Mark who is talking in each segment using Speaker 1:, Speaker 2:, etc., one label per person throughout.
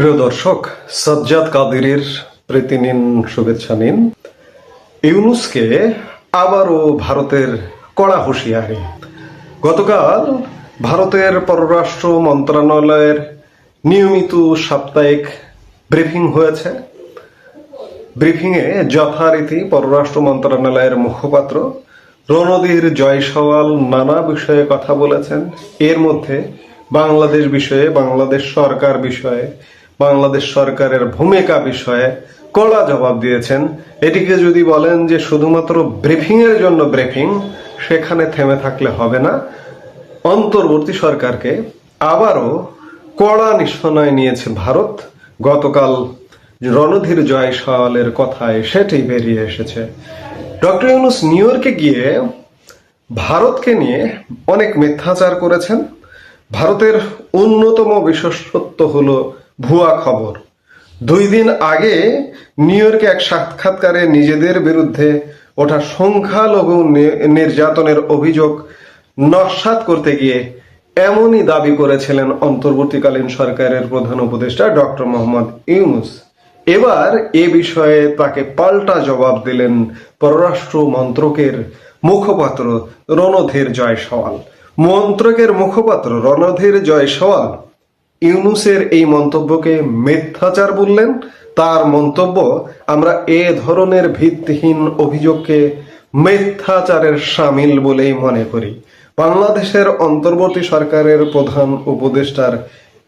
Speaker 1: প্রিয় দর্শক, সাজ্জাদ কাদিরের প্রীতি নিন শুভেচ্ছা নিন। ইউনুসকে আবারও ভারতের কড়া হুঁশিয়ারি। গতকাল ভারতের পররাষ্ট্র মন্ত্রণালয়ের নিয়মিত সাপ্তাহিক ব্রিফিং হয়েছে। ব্রিফিংয়ে যথারীতি পররাষ্ট্র মন্ত্রণালয়ের মুখপাত্র রণধীর জয়সওয়াল নানা বিষয়ে কথা বলেছেন। এর মধ্যে বাংলাদেশ বিষয়ে, বাংলাদেশ সরকার বিষয়ে বাংলাদেশ সরকারের ভূমিকা বিষয়ে কড়া জবাব দিয়েছেন। এটিকে যদি বলেন যে শুধুমাত্র ব্রিফিং এর জন্য ব্রিফিং সেখানে থেমে থাকলে হবে না। অন্তর্বর্তী সরকারকে আবারও কড়া নিশানায় নিয়েছে ভারত। গতকাল রণধীর জয়সওয়ালের কথায় সেটি বেরিয়ে এসেছে। ডক্টর ইউনুস নিউ ইয়র্কে গিয়ে ভারতকে নিয়ে অনেক মিথ্যাচার করেছেন। ভারতের অন্যতম বিশেষত্ব হলো ভুয়া খবর। দুই দিন আগে নিউ ইয়র্কে এক সাক্ষাৎকারে নিজেদের বিরুদ্ধে ওঠা সংখ্যালঘু নির্যাতনের অভিযোগ নস্বাত করতে গিয়ে এমনই দাবি করেছিলেন অন্তর্বর্তীকালীন সরকারের প্রধান উপদেষ্টা ডক্টর মোহাম্মদ ইউনুস। এবার এ বিষয়ে তাকে পাল্টা জবাব দিলেন পররাষ্ট্র মন্ত্রকের মুখপাত্র রণধীর জয়সওয়াল। মন্ত্রকের মুখপাত্র রণধীর জয়সওয়াল ইউনুসের এই মন্তব্যকে মিথ্যাচার বললেন। তার মন্তব্য, আমরা এ ধরনের ভিত্তিহীন অভিযোগকে মিথ্যাচারের সামিল বলেই মনে করি। বাংলাদেশের অন্তর্বর্তী সরকারের প্রধান উপদেষ্টার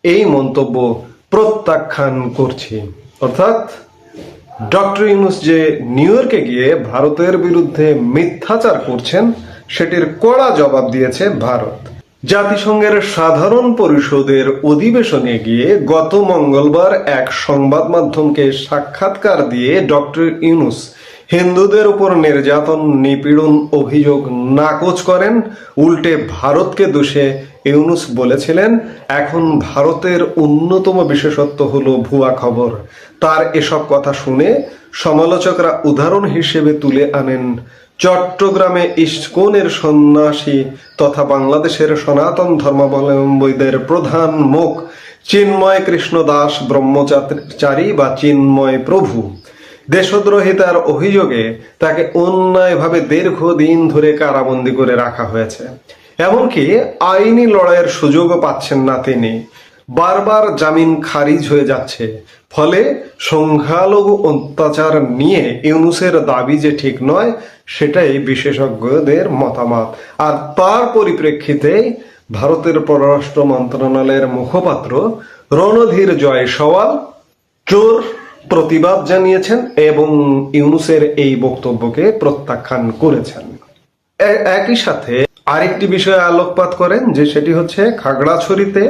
Speaker 1: এই মন্তব্য প্রত্যাখ্যান করছি। অর্থাৎ, ডক্টর ইউনুস যে নিউ ইয়র্কে গিয়ে ভারতের বিরুদ্ধে মিথ্যাচার করছেন, সেটির কড়া জবাব দিয়েছে ভারত। জাতিসংঘের সাধারণ পরিষদের অধিবেশনে গিয়ে গত মঙ্গলবার এক সংবাদ মাধ্যমকে সাক্ষাৎকার দিয়ে ডক্টর ইউনুস হিন্দুদের উপর নির্যাতন, নিপীড়ন অভিযোগ নাকচ করেন। উল্টে ভারতকে দোষে ইউনুস বলেছিলেন, এখন ভারতের অন্যতম বিশেষত্ব হলো ভুয়া খবর। তার এসব কথা শুনে সমালোচকরা উদাহরণ হিসেবে তুলে আনেন চট্টগ্রামে ইস্কনের সন্ন্যাসী তথা বাংলাদেশের সনাতন ধর্মাবলম্বীদের প্রধান মুখ চিন্ময় কৃষ্ণ দাস ব্রহ্মচারী বা চিন্ময় প্রভু। দেশদ্রোহিতার অভিযোগে তাকে অন্যায়ভাবে দীর্ঘদিন ধরে কারাবন্দী করে রাখা হয়েছে। এমনকি আইনি লড়াইয়ের সুযোগও পাচ্ছেন না তিনি। বারবার জামিন খারিজ হয়ে যাচ্ছে। ফলে সংখ্যালঘু অত্যাচার নিয়ে ইউনুসের দাবি যে ঠিক নয় সেটাই বিশেষজ্ঞদের মতামত। আর তার পরিপ্রেক্ষিতে ভারতের পররাষ্ট্র মন্ত্রণালয়ের মুখপাত্র রণধীর জয়সওয়াল চোর প্রতিবাদ জানিয়েছেন এবং ইউনুসের এই বক্তব্যকে প্রত্যাখ্যান করেছেন। একই সাথে আরেকটি বিষয়ে আলোকপাত করেন যে সেটি হচ্ছে খাগড়াছড়িতে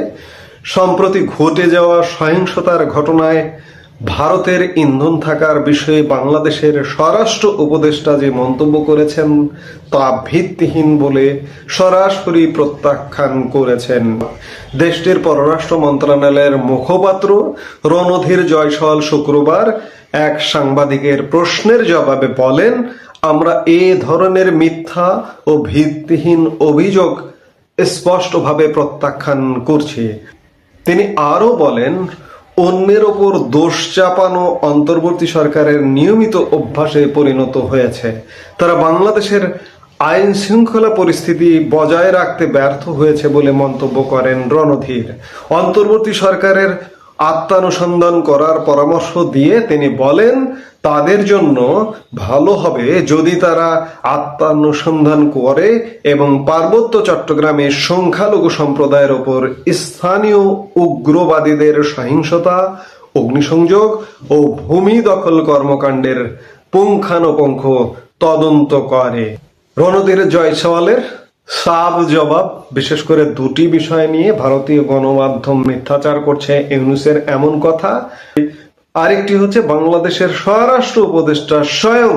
Speaker 1: সম্প্রতি ঘটে যাওয়া সহিংসতার ঘটনায় ভারতের ইন্ধন থাকার বিষয়ে বাংলাদেশের স্বরাষ্ট্র উপদেষ্টা যে মন্তব্য করেছেন, তা ভিত্তিহীন বলে সরাসরি প্রত্যাখ্যান করেছেন। দেশটির পররাষ্ট্র মন্ত্রণালয়ের মুখপাত্র রণধীর জয়সওয়াল শুক্রবার এক সাংবাদিকের প্রশ্নের জবাবে বলেন, আমরা এ ধরনের মিথ্যা ও ভিত্তিহীন অভিযোগ স্পষ্টভাবে প্রত্যাখ্যান করছি। তিনি আরও বলেন অন্যের ওপর দোষ চাপানো অন্তর্বর্তী সরকারের নিয়মিত অভ্যাসে পরিণত হয়েছে। তারা বাংলাদেশের আইন শৃঙ্খলা পরিস্থিতি বজায় রাখতে ব্যর্থ হয়েছে বলে মন্তব্য করেন রণধীর। অন্তর্বর্তী সরকারের আত্মানুসন্ধান করার পরামর্শ দিয়ে তিনি বলেন, তাদের জন্য ভালো হবে যদি তারা আত্মানুসন্ধান করে এবং পার্বত্য চট্টগ্রামে সংখ্যালঘু সম্প্রদায়ের ওপর স্থানীয় উগ্রবাদীদের সহিংসতা, অগ্নিসংযোগ ও ভূমি দখল কর্মকাণ্ডের পুঙ্খানুপুঙ্খ তদন্ত করে। রণধীর জয়সওয়ালের সাব জবাব, বিশেষ করে দুটি বিষয় নিয়ে ভারতীয় গণমাধ্যম মিথ্যাচার করছে ইউনুসের এমন কথা। আরেকটি হচ্ছে বাংলাদেশের স্বরাষ্ট্র উপদেষ্টা স্বয়ং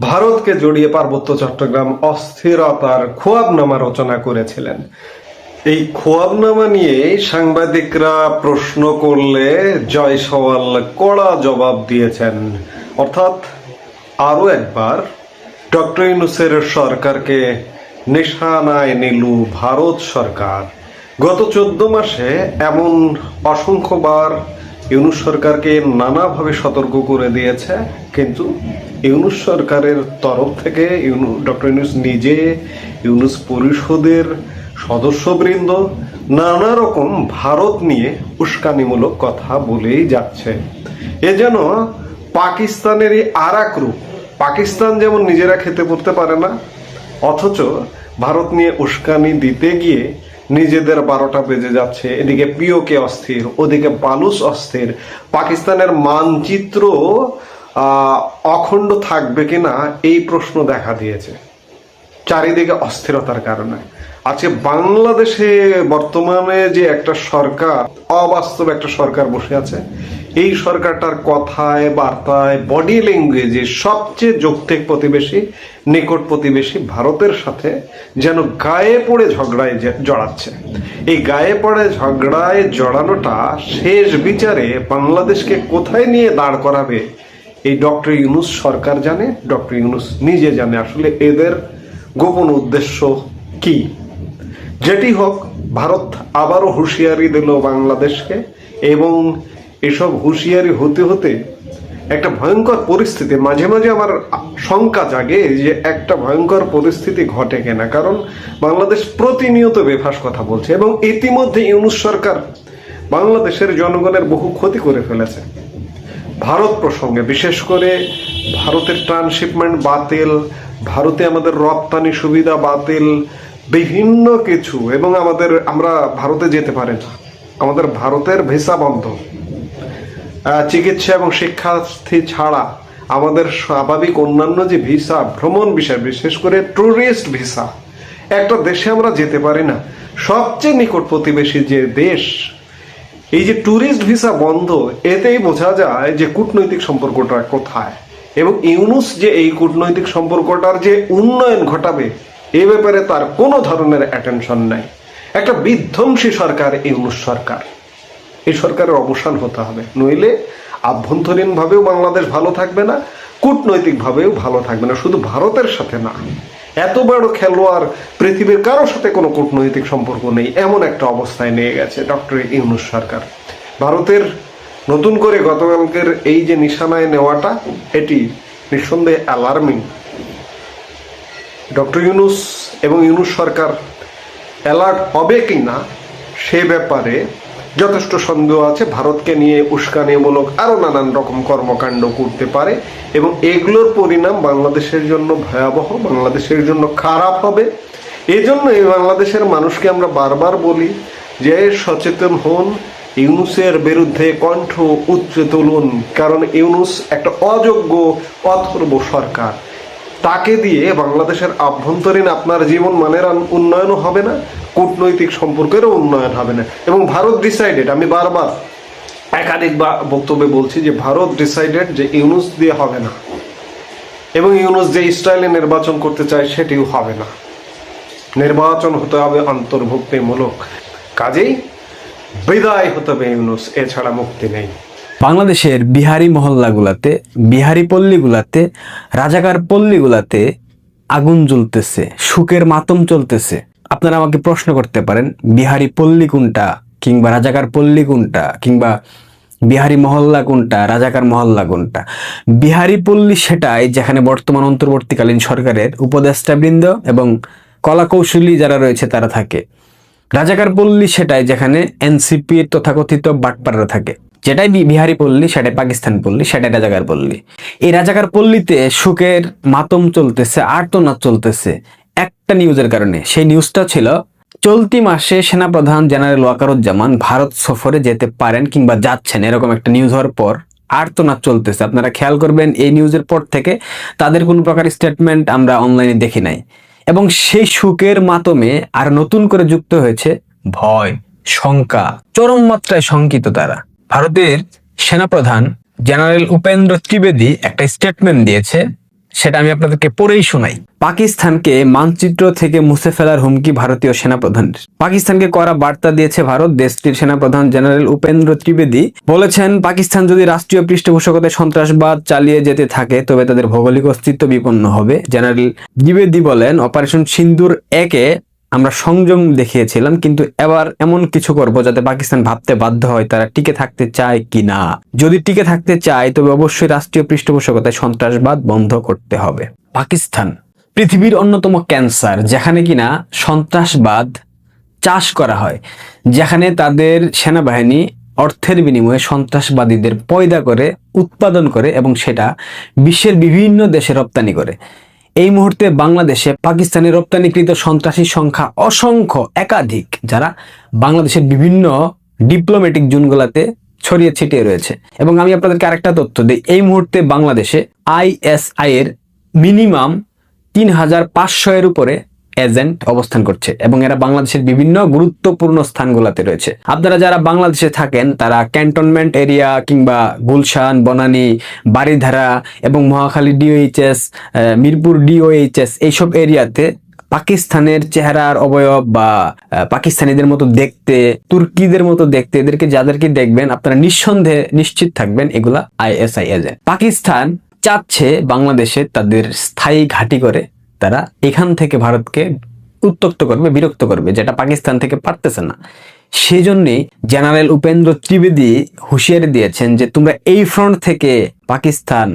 Speaker 1: ভারতকে জড়িয়ে পার্বত্য চট্টগ্রাম অস্থিরতার খোয়াবনামা রচনা করেছিলেন। এই খোয়াবনামা নিয়ে সাংবাদিকরা প্রশ্ন করলে জয়সওয়াল কড়া জবাব দিয়েছেন। অর্থাৎ আরও একবার, ডক্টর ইউনুসের সরকারকে নিশানায় নিল ভারত সরকার। গত চোদ্দ মাসে এমন অসংখ্যবার ইউনুস সরকারকে নানাভাবে সতর্ক করে দিয়েছে, কিন্তু ইউনুস সরকারের তরফ থেকে ইউনু, ডক্টর ইউনুস নিজে, ইউনুস পরিষদের সদস্যবৃন্দ নানা রকম ভারত নিয়ে উস্কানিমূলক কথা বলেই যাচ্ছে। এ যেন পাকিস্তানেরই আর এক রূপ। পাকিস্তান যেমন নিজেরা খেতে পড়তে পারে না অথচ ভারত নিয়ে উস্কানি দিতে গিয়ে নিজেদের বারোটা বেজে যাচ্ছে। এদিকে পিওকে অস্থির, ওদিকে বালুস অস্থির। পাকিস্তানের মানচিত্র অখণ্ড থাকবে কিনা এই প্রশ্ন দেখা দিয়েছে। চারিদিকে অস্থিরতার কারণে। আজকে বাংলাদেশে বর্তমানে যে একটা সরকার, অবাস্তব একটা সরকার বসে আছে এই সরকারটার কথায়, বার্তায় বডি ল্যাঙ্গুয়েজে সবচেয়ে যৌক্তিক প্রতিবেশী, নিকট প্রতিবেশী ভারতের সাথে যেন গায়ে পড়ে ঝগড়ায় জড়াচ্ছে। এই গায়ে পড়ে ঝগড়ায় জড়ানোটা শেষ বিচারে বাংলাদেশকে কোথায় নিয়ে দাঁড় করাবে, এই ডক্টর ইউনুস সরকার জানে, ডক্টর ইউনুস নিজে জানে। আসলে এদের গোপন উদ্দেশ্য কি? যেটি হোক, ভারত আবারও হুঁশিয়ারি দিল বাংলাদেশকে এবং এসব হুঁশিয়ারি হতে হতে একটা ভয়ঙ্কর পরিস্থিতি, মাঝে মাঝে আমার শঙ্কা জাগে যে একটা ভয়ঙ্কর পরিস্থিতি ঘটে কিনা। কারণ বাংলাদেশ প্রতিনিয়ত বেফাস কথা বলছে এবং ইতিমধ্যে ইউনুস সরকার বাংলাদেশের জনগণের বহু ক্ষতি করে ফেলেছে। ভারত প্রসঙ্গে বিশেষ করে ভারতের ট্রান্সশিপমেন্ট বাতিল, ভারতে আমাদের রপ্তানি সুবিধা বাতিল, বিভিন্ন কিছু এবং আমাদের, আমরা ভারতে যেতে পারি না। আমাদের ভারতের ভিসা বন্ধ। চিকিৎসা এবং শিক্ষার্থী ছাড়া আমাদের স্বাভাবিক অন্যান্য যে ভিসা, ভ্রমণ বিষয় বিশেষ করে ট্যুরিস্ট ভিসা, একটা দেশে আমরা যেতে পারি না। সবচেয়ে নিকট প্রতিবেশী যে দেশ, এই যে ট্যুরিস্ট ভিসা বন্ধ, এতেই বোঝা যায় যে কূটনৈতিক সম্পর্কটা কোথায়। এবং ইউনুস যে এই কূটনৈতিক সম্পর্কটার যে উন্নয়ন ঘটাবে, এ ব্যাপারে তার কোনো ধরনের অ্যাটেনশন নাই। একটা বিধ্বংসী সরকার, ইউনুস সরকার। এই সরকারের অবসান হতে হবে। নইলে আভ্যন্তরীণভাবেও বাংলাদেশ ভালো থাকবে না, কূটনৈতিকভাবেও ভালো থাকবে না, শুধু ভারতের সাথে না। এত বড় খেলোয়াড় পৃথিবীর কারোর সাথে কোনো কূটনৈতিক সম্পর্ক নেই, এমন একটা অবস্থায় নিয়ে গেছে ডক্টর ইউনুস সরকার। ভারতের নতুন করে গতকালকের এই যে নিশানায় নেওয়াটা, এটি নিঃসন্দেহে অ্যালার্মিং ডক্টর ইউনুস এবং ইউনুস সরকার অ্যালার্ট হবে কি না সে ব্যাপারে যথেষ্ট সন্দেহ আছে। ভারতকে নিয়ে উস্কানিমূলক আরও নানান রকম কর্মকাণ্ড করতে পারে এবং এগুলোর পরিণাম বাংলাদেশের জন্য ভয়াবহ, বাংলাদেশের জন্য খারাপ হবে। এই জন্য এই বাংলাদেশের মানুষকে আমরা বারবার বলি যে সচেতন হন, ইউনুসের বিরুদ্ধে কণ্ঠ উচ্চে তুলুন, কারণ ইউনুস একটা অযোগ্য, অথর্ব সরকার। তাকে দিয়ে বাংলাদেশের আভ্যন্তরীণ আপনার জীবন মানের উন্নয়নও হবে না। কূটনৈতিক সম্পর্কেরও উন্নয়ন হবে না। এবং ভারত ডিসাইডেড আমি বারবার একাধিক বক্তব্যে বলছি যে ভারত ডিসাইডেড যে ইউনুস দিয়ে হবে না। এবং ইউনুস যে স্টাইলে নির্বাচন করতে চায় সেটিও হবে না। নির্বাচন হতে হবে অন্তর্ভুক্তিমূলক। কাজেই বিদায় হতে হবে ইউনুস, এছাড়া মুক্তি নেই।
Speaker 2: বাংলাদেশের বিহারি মহল্লাগুলাতে, বিহারি পল্লীগুলাতে, রাজাকার পল্লীগুলাতে আগুন জ্বলতেছে সুখের মাতম চলতেছে। আপনারা আমাকে প্রশ্ন করতে পারেন, বিহারি পল্লী কোনটা কিংবা রাজাকার পল্লী কোনটা কিংবা বিহারি মহল্লা কোনটা, রাজাকার মহল্লা কোনটা? বিহারি পল্লী সেটাই যেখানে বর্তমান অন্তর্বর্তীকালীন সরকারের উপদেষ্টাবৃন্দ এবং কলাকৌশলী যারা রয়েছে তারা থাকে। রাজাকার পল্লী সেটাই যেখানে এনসিপির তথাকথিত বাটপাড়া থাকে। যেটাই বিহারি পল্লী, সেটাই পাকিস্তান পল্লী, সেটাই রাজাকার পল্লী। এই রাজাকার পল্লীতে সুখের মাতম চলতেছে, আর্তনাদ চলতেছে। একটা নিউজের কারণে। সেই নিউজটা ছিল, চলতি মাসে সেনাপ্রধান জেনারেল ওয়াকারুজ্জামান ভারত সফরে যেতে পারেন কিংবা যাচ্ছেন, এরকম একটা নিউজ হওয়ার পর। আর্তনাদ চলতেছে। আপনারা খেয়াল করবেন, এই নিউজের পর থেকে তাদের কোনো প্রকার স্টেটমেন্ট আমরা অনলাইনে দেখি নাই। এবং সেই সুখের মাতমে আর নতুন করে যুক্ত হয়েছে ভয়, শঙ্কা, চরম মাত্রায় শঙ্কিত তারা। ভারতের সেনাপ্রধান জেনারেল উপেন্দ্র ত্রিবেদী একটা স্টেটমেন্ট দিয়েছে সেটা আমি আপনাদেরকে পরেই শোনাই। পাকিস্তানকে মানচিত্র থেকে মুছে ফেলার হুমকি ভারতীয় সেনাপ্রধানের। পাকিস্তানকে করা বার্তা দিয়েছে ভারত, দেশটির সেনাপ্রধান জেনারেল উপেন্দ্র ত্রিবেদী। বলেছেন, পাকিস্তান যদি রাষ্ট্রীয় পৃষ্ঠপোষকতায় সন্ত্রাসবাদ চালিয়ে যেতে থাকে, তবে তাদের ভৌগোলিক অস্তিত্ব বিপন্ন হবে। জেনারেল দ্বিবেদী বলেন, অপারেশন সিন্দুর একে আমরা সংযম দেখিয়েছিলাম, কিন্তু এবার এমন কিছু করব যাতে পাকিস্তান ভাবতে বাধ্য হয় তারা টিকে থাকতে চায় কি না। যদি টিকে থাকতে চায়, তবে অবশ্যই রাষ্ট্রীয় পৃষ্ঠপোষকতায় সন্ত্রাসবাদ বন্ধ করতে হবে। পাকিস্তান, পৃথিবীর অন্যতম ক্যান্সার, যেখানে কিনা সন্ত্রাসবাদ চাষ করা হয়, যেখানে তাদের সেনাবাহিনী অর্থের বিনিময়ে সন্ত্রাসবাদীদের পয়দা করে, উৎপাদন করে এবং সেটা বিশ্বের বিভিন্ন দেশে রপ্তানি করে। এই মুহূর্তে বাংলাদেশে পাকিস্তানের রপ্তানিকৃত সন্ত্রাসীর সংখ্যা অসংখ্য, একাধিক, যারা বাংলাদেশের বিভিন্ন ডিপ্লোম্যাটিক জোনগুলোতে ছড়িয়ে ছিটিয়ে রয়েছে। এবং আমি আপনাদেরকে আরেকটা তথ্য দিই, এই মুহূর্তে বাংলাদেশে আইএসআই এর মিনিমাম তিন হাজার পাঁচশো এর উপরে এজেন্ট অবস্থান করছে এবং এরা বাংলাদেশের বিভিন্ন গুরুত্বপূর্ণ স্থানগুলোতে রয়েছে। আপনারা যারা বাংলাদেশে থাকেন, তারা ক্যান্টনমেন্ট এরিয়া কিংবা গুলশান, বনানী বাড়িধারা এবং মহাখালী ডিওএইচএস মিরপুর ডিওএইচএস এইসব এরিয়াতে পাকিস্তানের চেহারার অবয়ব বা পাকিস্তানিদের মতো দেখতে, তুর্কিদের মতো দেখতে, এদেরকে যাদেরকে দেখবেন, আপনারা নিঃসন্দেহে নিশ্চিত থাকবেন, এগুলা আইএসআই এজেন্ট। পাকিস্তান চাচ্ছে বাংলাদেশে তাদের স্থায়ী ঘাঁটি করে তারা এখান থেকে ভারতকে উত্তক্ত করবে, বিরক্ত করবে, যেটা পাকিস্তান থেকে পারতেছে না। সেজন্যই জেনারেল উপেন্দ্র ত্রিবেদী হুঁশিয়ারি দিয়েছেন যে, তোমরা এই ফ্রন্ট থেকে পাকিস্তান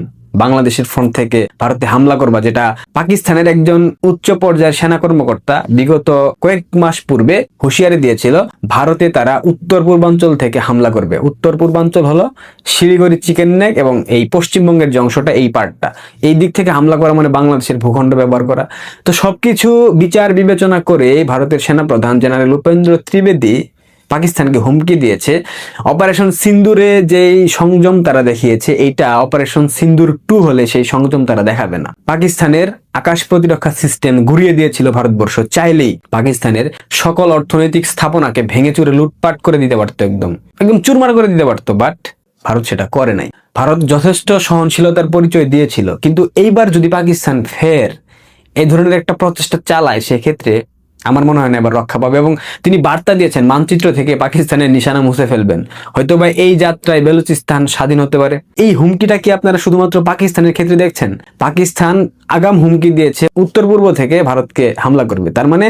Speaker 2: বাংলাদেশের ফ্রন্ট থেকে ভারতে হামলা করবা, যেটা পাকিস্তানের একজন উচ্চ পর্যায়ের সেনা কর্মকর্তা বিগত কয়েক মাস পূর্বে হুঁশিয়ারি দিয়েছিল, ভারতে তারা উত্তর পূর্বাঞ্চল থেকে হামলা করবে। উত্তর পূর্বাঞ্চল হলো শিলিগুড়ি চিকেন নেক এবং এই পশ্চিমবঙ্গের যে অংশটা, এই পার্টটা। এই দিক থেকে হামলা করা মানে বাংলাদেশের ভূখণ্ড ব্যবহার করা। তো সবকিছু বিচার বিবেচনা করে ভারতের সেনাপ্রধান জেনারেল উপেন্দ্র ত্রিবেদী পাকিস্তানকে হুমকি দিয়েছে। অপারেশন সিন্দুরে যেই সংযম তারা দেখিয়েছে, এইটা অপারেশন সিন্দুর টু হলে সেই সংযম তারা দেখাবে না। পাকিস্তানের আকাশ প্রতিরক্ষা সিস্টেম ঘুরিয়ে দিয়েছিল ভারতবর্ষ, চাইলেই পাকিস্তানের সকল অর্থনৈতিক স্থাপনাকে ভেঙে চুরে লুটপাট করে দিতে পারতো একদম। একদম চুরমার করে দিতে পারতো বাট ভারত সেটা করে নাই। ভারত যথেষ্ট সহনশীলতার পরিচয় দিয়েছিল, কিন্তু এইবার যদি পাকিস্তান ফের এই ধরনের একটা প্রচেষ্টা চালায়, সেক্ষেত্রে আমার মনে হয় না এবার রক্ষা পাবে এবং তিনি বার্তা দিয়েছেন মানচিত্র থেকে পাকিস্তানের নিশানা মুছে ফেলবেন। হয়তো বা এই যাত্রায় বেলুচিস্তান স্বাধীন হতে পারে। এই হুমকিটা কি আপনারা শুধুমাত্র পাকিস্তানের ক্ষেত্রে দেখছেন? পাকিস্তান আগাম হুমকি দিয়েছে উত্তর পূর্ব থেকে ভারতকে হামলা করবে। তার মানে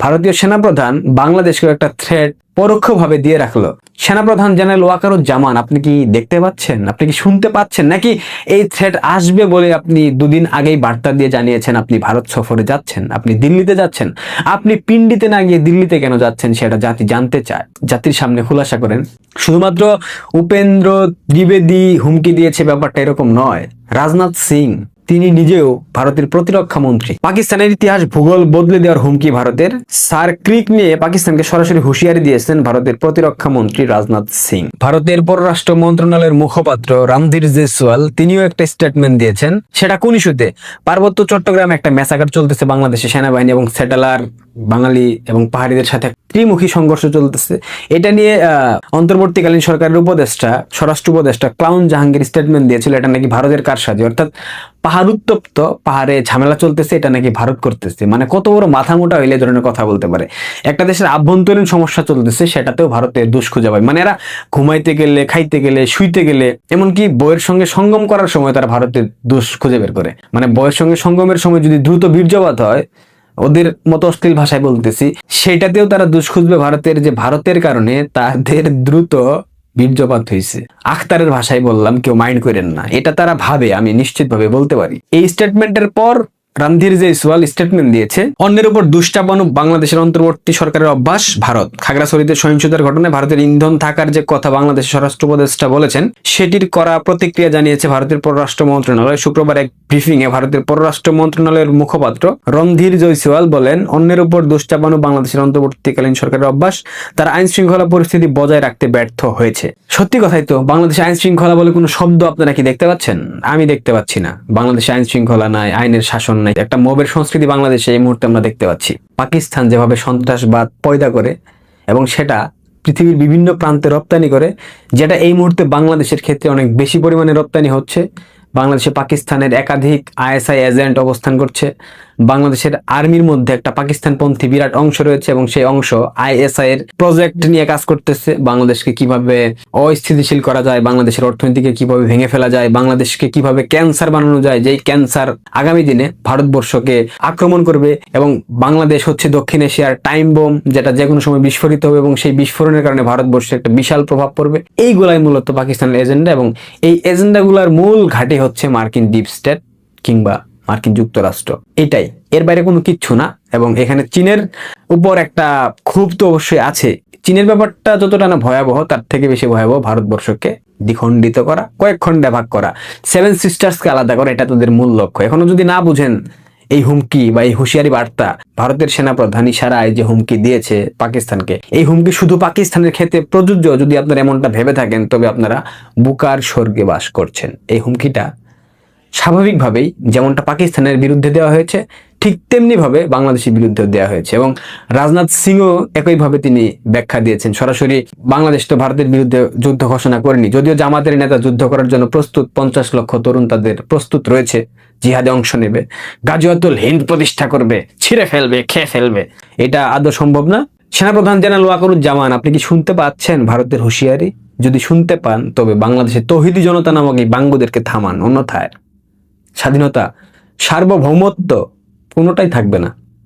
Speaker 2: ভারতীয় সেনাপ্রধান বাংলাদেশকেও একটা থ্রেট পরোক্ষভাবে দিয়ে রাখল। সেনাপ্রধান জেনারেল ওয়াকারুজ্জামান, আপনি কি দেখতে পাচ্ছেন? আপনি কি শুনতে পাচ্ছেন? নাকি এই থ্রেট আসবে বলে আপনি দুদিন আগেই বার্তা দিয়ে জানিয়েছেন আপনি ভারত সফরে যাচ্ছেন? আপনি দিল্লিতে যাচ্ছেন? আপনি পিন্ডিতে না গিয়ে দিল্লিতে কেন যাচ্ছেন সেটা জাতি জানতে চায়। জাতির সামনে খুলাসা করেন। শুধুমাত্র উপেন্দ্র দ্বিবেদী হুমকি দিয়েছে ব্যাপারটা এরকম নয়। রাজনাথ সিং তিনি নিজেও ভারতের প্রতিরক্ষা মন্ত্রী। পাকিস্তানের ইতিহাস ভূগোল বদলে দেওয়ার হুমকি ভারতের। সার ক্রিক নিয়ে পাকিস্তানকে সরাসরি হুঁশিয়ারি দিয়েছেন ভারতের প্রতিরক্ষা মন্ত্রী রাজনাথ সিং। ভারতের পররাষ্ট্র মন্ত্রণালয়ের মুখপাত্র রামধীর জেসওয়াল তিনিও একটা স্টেটমেন্ট দিয়েছেন। সেটা কোন ইস্যুতে? পার্বত্য চট্টগ্রামে একটা ম্যাসাকার চলতেছে বাংলাদেশের সেনাবাহিনী এবং সেটেলার বাঙালি এবং পাহাড়িদের সাথে ত্রিমুখী সংঘর্ষ চলতেছে। এটা নিয়ে অন্তর্বর্তীকালীন সরকারের উপদেষ্টা, স্বরাষ্ট্র উপদেষ্টা ক্লাউন জাহাঙ্গীর স্টেটমেন্ট দিয়েছিল, এটা নাকি ভারতের কারসাজি। অর্থাৎ পাহাড় উত্তপ্ত, পাহাড়ে ঝামেলা চলতেছে, এটা নাকি ভারত করতেছে। মানে কত বড় মাথা মোটা হইলে ধরনের কথা বলতে পারে। একটা দেশের আভ্যন্তরীণ সমস্যা চলতেছে, সেটাতেও ভারতে দোষ খুঁজে পায়। মানে এরা ঘুমাইতে গেলে, খাইতে গেলে, শুইতে গেলে, এমনকি বইয়ের সঙ্গে সঙ্গম করার সময় তারা ভারতের দোষ খুঁজে বের করে। মানে বইয়ের সঙ্গে সঙ্গমের সময় যদি দ্রুত বীর্যপাত হয় ওদের মতো অশ্লীল ভাষায় বলতেছি সেটাতেও তারা দুষ খুঁজবে ভারতের যে ভারতের কারণে তাদের দ্রুত বীর্যপাত হয়েছে। আখতারের ভাষায় বললাম, কেউ মাইন্ড করেন না। এটা তারা ভাবে, আমি নিশ্চিতভাবে বলতে পারি। এই স্টেটমেন্টের পর রামধীর যে সোয়াল স্টেটমেন্ট দিয়েছে, অন্যের উপর দুষ্টাপানু বাংলাদেশের অন্তর্বর্তী সরকারের অভ্যাস, ভারত। খাগড়াছড়িতে সহিংসতার ঘটনায় ভারতের ইন্ধন থাকার যে কথা বাংলাদেশের স্বরাষ্ট্র উপদেষ্টা বলেছেন, সেটির করা প্রতিক্রিয়া জানিয়েছে ভারতের পররাষ্ট্র মন্ত্রণালয়। শুক্রবার এক ব্রিফিং এ ভারতের পররাষ্ট্র মন্ত্রণালয়ের মুখপাত্র রণধীর জয়সওয়াল বলেন, অন্যের উপর দুষ্টাপানু বাংলাদেশের অন্তর্বর্তীকালীন সরকারের অভ্যাস, তার আইন শৃঙ্খলা পরিস্থিতি বজায় রাখতে ব্যর্থ হয়েছে। সত্যি কথাই তো, বাংলাদেশে আইন শৃঙ্খলা বলে কোনো শব্দ আপনারা কি দেখতে পাচ্ছেন? আমি দেখতে পাচ্ছি না। বাংলাদেশে আইন শৃঙ্খলা নাই, আইনের শাসন নাই একটা মবের সংস্কৃতি বাংলাদেশে এই মুহূর্তে আমরা দেখতে পাচ্ছি। পাকিস্তান যেভাবে সন্ত্রাসবাদ পয়দা করে এবং সেটা পৃথিবীর বিভিন্ন প্রান্তে রপ্তানি করে, যেটা এই মুহূর্তে বাংলাদেশের ক্ষেত্রে অনেক বেশি পরিমাণে রপ্তানি হচ্ছে। বাংলাদেশে পাকিস্তানের একাধিক আইএসআই এজেন্ট অবস্থান করছে। বাংলাদেশের আর্মির মধ্যে একটা পাকিস্তানপন্থী বিরাট অংশ রয়েছে এবং সেই অংশ আইএসআই এর প্রজেক্ট নিয়ে কাজ করতেছে। বাংলাদেশকে কীভাবে অস্থিতিশীল করা যায়, বাংলাদেশের অর্থনীতিকে কীভাবে ভেঙে ফেলা যায়, বাংলাদেশকে কীভাবে ক্যান্সার বানানো যায়, যেই ক্যান্সার আগামী দিনে ভারতবর্ষকে আক্রমণ করবে এবং বাংলাদেশ হচ্ছে দক্ষিণ এশিয়ার টাইম বোম যেটা যে কোনো সময় বিস্ফোরিত হবে এবং সেই বিস্ফোরণের কারণে ভারতবর্ষে একটা বিশাল প্রভাব পড়বে। এইগুলাই মূলত পাকিস্তানের এজেন্ডা এবং এই এজেন্ডাগুলোর মূল ঘাটি হচ্ছে মার্কিন ডিপ স্টেট কিংবা মার্কিন যুক্তরাষ্ট্র। এটাই। এর বাইরে কোনো কিচ্ছু না এবং এখানে চীনের উপর একটা ক্ষোভ তো অবশ্যই আছে। চীনের ব্যাপারটা যতটা না ভয়াবহ, তার থেকে বেশি ভয়াবহ ভারতবর্ষকে দ্বিখণ্ডিত করা, কয়েক খণ্ডে ভাগ করা। সেভেন সিস্টার্সকে আলাদা করা, এটা তাদের মূল লক্ষ্য। এখনও যদি না বুঝেন এই হুমকি বা এই হুঁশিয়ারি বার্তা, ভারতের সেনাপ্রধান ইশারায় যে হুমকি দিয়েছে পাকিস্তানকে, এই হুমকি শুধু পাকিস্তানের ক্ষেত্রে প্রযোজ্য যদি আপনারা এমনটা ভেবে থাকেন, তবে আপনারা বুকার স্বর্গে বাস করছেন। এই হুমকিটা স্বাভাবিকভাবেই যেমনটা পাকিস্তানের বিরুদ্ধে দেওয়া হয়েছে, ঠিক তেমনি ভাবে বাংলাদেশের বিরুদ্ধে দেওয়া হয়েছে এবং রাজনাথ সিংও একইভাবে তিনি ব্যাখ্যা দিয়েছেন, সরাসরি বাংলাদেশ তো ভারতের বিরুদ্ধে যুদ্ধ ঘোষণা করেনি, যদিও জামাতের নেতা যুদ্ধ করার জন্য প্রস্তুত, পঞ্চাশ লক্ষ তরুণ তাদের প্রস্তুত রয়েছে, জিহাদে অংশ নেবে, গাজিয়াতুল হিন্দ প্রতিষ্ঠা করবে, ছিঁড়ে ফেলবে, খেয়ে ফেলবে, এটা আদৌ সম্ভব না? সেনাপ্রধান জেনারেল ওয়াকরুজ্জামান, আপনি কি শুনতে পাচ্ছেন ভারতের হুঁশিয়ারি? যদি শুনতে পান, তবে বাংলাদেশের তহিদি জনতা নামক এই বাঙ্গুদেরকে থামান, অন্যথায়। স্বাধীনতা সার্বভৌমত্ব কোনোটাই থাকবে না।